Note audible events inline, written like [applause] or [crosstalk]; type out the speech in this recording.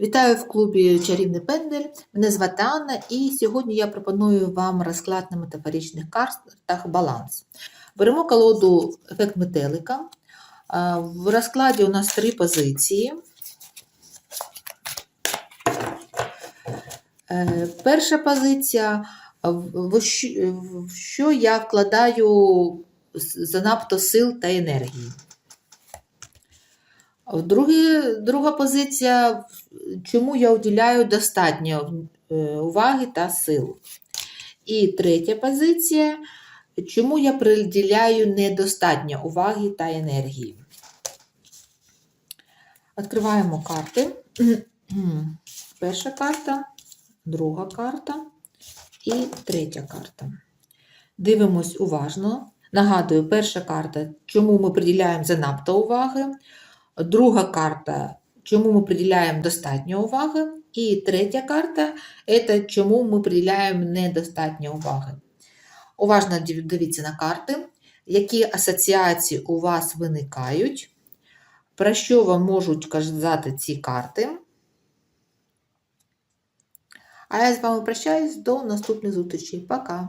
Вітаю в клубі Чарівний Пендель. Мене звати Анна, і сьогодні я пропоную вам розклад на метафоричних картах баланс. Беремо колоду ефект метелика. В розкладі у нас три позиції. Е, Перша позиція, в в що- я вкладаю занадто сил та енергії. В другі, друга позиція, чому я уділяю достатньо е, уваги та сил. І третя позиція, чому я приділяю недостатньо уваги та енергії. Відкриваємо карти. [clears throat] Перша карта, друга карта і третя карта. Дивимось уважно. Нагадую, перша карта, чому ми приділяємо занадто уваги. Друга карта, чому ми приділяємо достатньо уваги. І третя карта це чому ми приділяємо недостатньо уваги. Уважно дивіться на карти, які асоціації у вас виникають, про що вам можуть казати ці карти. А я з вами прощаюсь до наступних зустрічей. Пока!